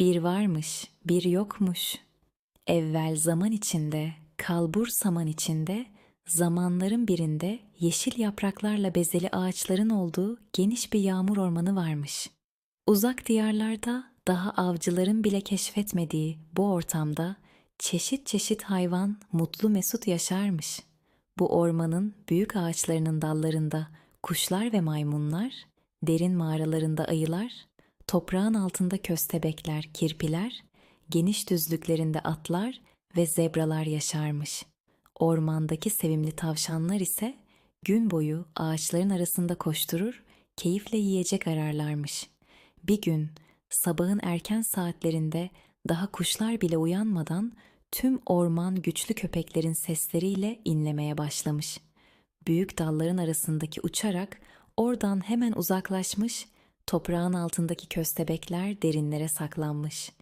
Bir varmış, bir yokmuş. Evvel zaman içinde, kalbur saman içinde, zamanların birinde yeşil yapraklarla bezeli ağaçların olduğu geniş bir yağmur ormanı varmış. Uzak diyarlarda daha avcıların bile keşfetmediği bu ortamda çeşit çeşit hayvan mutlu mesut yaşarmış. Bu ormanın büyük ağaçlarının dallarında kuşlar ve maymunlar, derin mağaralarında ayılar, toprağın altında köstebekler, kirpiler, geniş düzlüklerinde atlar ve zebralar yaşarmış. Ormandaki sevimli tavşanlar ise gün boyu ağaçların arasında koşturur, keyifle yiyecek ararlarmış. Bir gün sabahın erken saatlerinde daha kuşlar bile uyanmadan tüm orman güçlü köpeklerin sesleriyle inlemeye başlamış. Büyük dalların arasındaki uçarak oradan hemen uzaklaşmış, toprağın altındaki köstebekler derinlere saklanmış.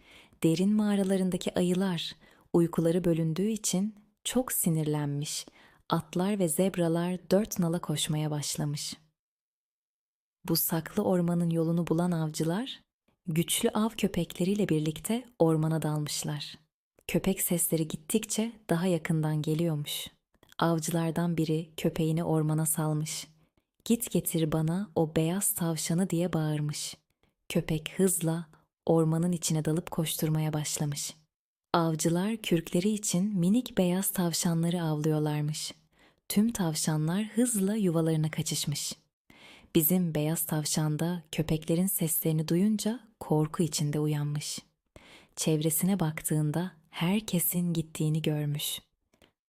Derin mağaralarındaki ayılar uykuları bölündüğü için çok sinirlenmiş. Atlar ve zebralar dört nala koşmaya başlamış. Bu saklı ormanın yolunu bulan avcılar güçlü av köpekleriyle birlikte ormana dalmışlar. Köpek sesleri gittikçe daha yakından geliyormuş. Avcılardan biri köpeğini ormana salmış. Git getir bana o beyaz tavşanı diye bağırmış. Köpek hızla ormanın içine dalıp koşturmaya başlamış. Avcılar kürkleri için minik beyaz tavşanları avlıyorlarmış. Tüm tavşanlar hızla yuvalarına kaçışmış. Bizim beyaz tavşan da köpeklerin seslerini duyunca korku içinde uyanmış. Çevresine baktığında herkesin gittiğini görmüş.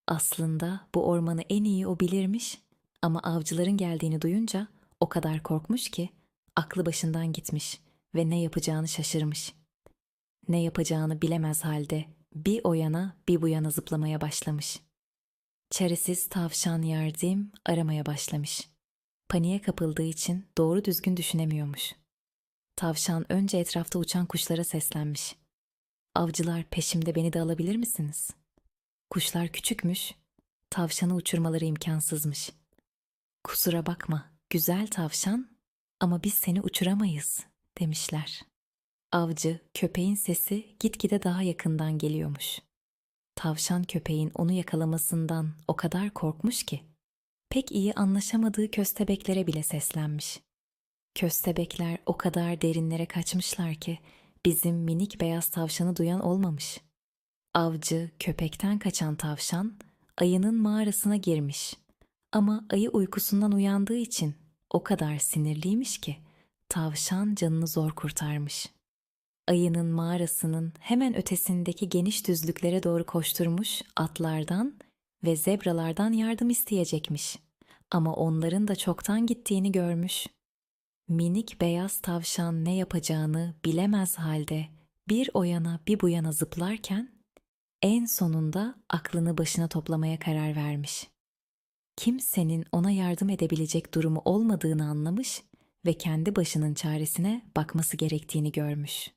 Aslında bu ormanı en iyi o bilirmiş ama avcıların geldiğini duyunca o kadar korkmuş ki aklı başından gitmiş ve ne yapacağını şaşırmış. Ne yapacağını bilemez halde bir o yana bir bu yana zıplamaya başlamış. Çaresiz tavşan yardım aramaya başlamış. Paniğe kapıldığı için doğru düzgün düşünemiyormuş. Tavşan önce etrafta uçan kuşlara seslenmiş. Avcılar peşimde beni de alabilir misiniz? Kuşlar küçükmüş, tavşanı uçurmaları imkansızmış. Kusura bakma, güzel tavşan ama biz seni uçuramayız demişler. Avcı, köpeğin sesi gitgide daha yakından geliyormuş. Tavşan köpeğin onu yakalamasından o kadar korkmuş ki, pek iyi anlaşamadığı köstebeklere bile seslenmiş. Köstebekler o kadar derinlere kaçmışlar ki bizim minik beyaz tavşanı duyan olmamış. Avcı köpekten kaçan tavşan ayının mağarasına girmiş. Ama ayı uykusundan uyandığı için o kadar sinirliymiş ki tavşan canını zor kurtarmış. Ayının mağarasının hemen ötesindeki geniş düzlüklere doğru koşturmuş atlardan ve zebralardan yardım isteyecekmiş. Ama onların da çoktan gittiğini görmüş. Minik beyaz tavşan ne yapacağını bilemez halde bir o yana bir bu yana zıplarken en sonunda aklını başına toplamaya karar vermiş. Kimsenin ona yardım edebilecek durumu olmadığını anlamış ve kendi başının çaresine bakması gerektiğini görmüş.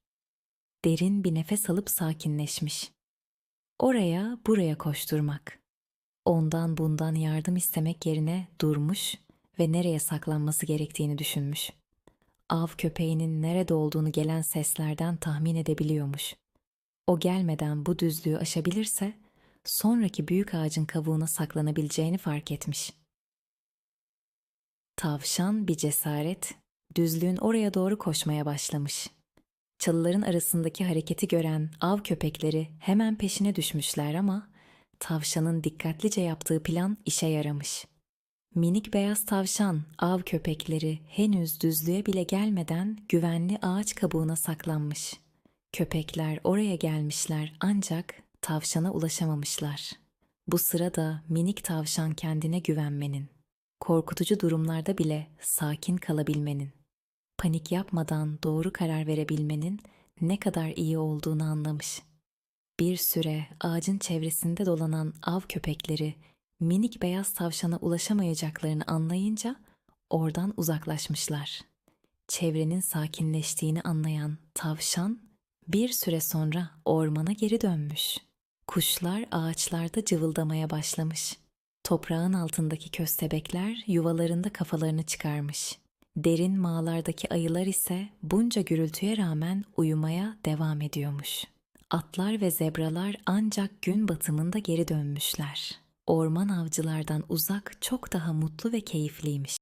Derin bir nefes alıp sakinleşmiş. Oraya buraya koşturmak. Ondan bundan yardım istemek yerine durmuş ve nereye saklanması gerektiğini düşünmüş. Av köpeğinin nerede olduğunu gelen seslerden tahmin edebiliyormuş. O gelmeden bu düzlüğü aşabilirse sonraki büyük ağacın kavuğuna saklanabileceğini fark etmiş. Tavşan bir cesaret, düzlüğün oraya doğru koşmaya başlamış. Çalıların arasındaki hareketi gören av köpekleri hemen peşine düşmüşler ama tavşanın dikkatlice yaptığı plan işe yaramış. Minik beyaz tavşan av köpekleri henüz düzlüğe bile gelmeden güvenli ağaç kabuğuna saklanmış. Köpekler oraya gelmişler ancak tavşana ulaşamamışlar. Bu sırada minik tavşan kendine güvenmenin, korkutucu durumlarda bile sakin kalabilmenin, panik yapmadan doğru karar verebilmenin ne kadar iyi olduğunu anlamış. Bir süre ağacın çevresinde dolanan av köpekleri minik beyaz tavşana ulaşamayacaklarını anlayınca oradan uzaklaşmışlar. Çevrenin sakinleştiğini anlayan tavşan bir süre sonra ormana geri dönmüş. Kuşlar ağaçlarda cıvıldamaya başlamış. Toprağın altındaki köstebekler yuvalarında kafalarını çıkarmış. Derin mağlardaki ayılar ise bunca gürültüye rağmen uyumaya devam ediyormuş. Atlar ve zebralar ancak gün batımında geri dönmüşler. Orman avcılardan uzak çok daha mutlu ve keyifliymiş.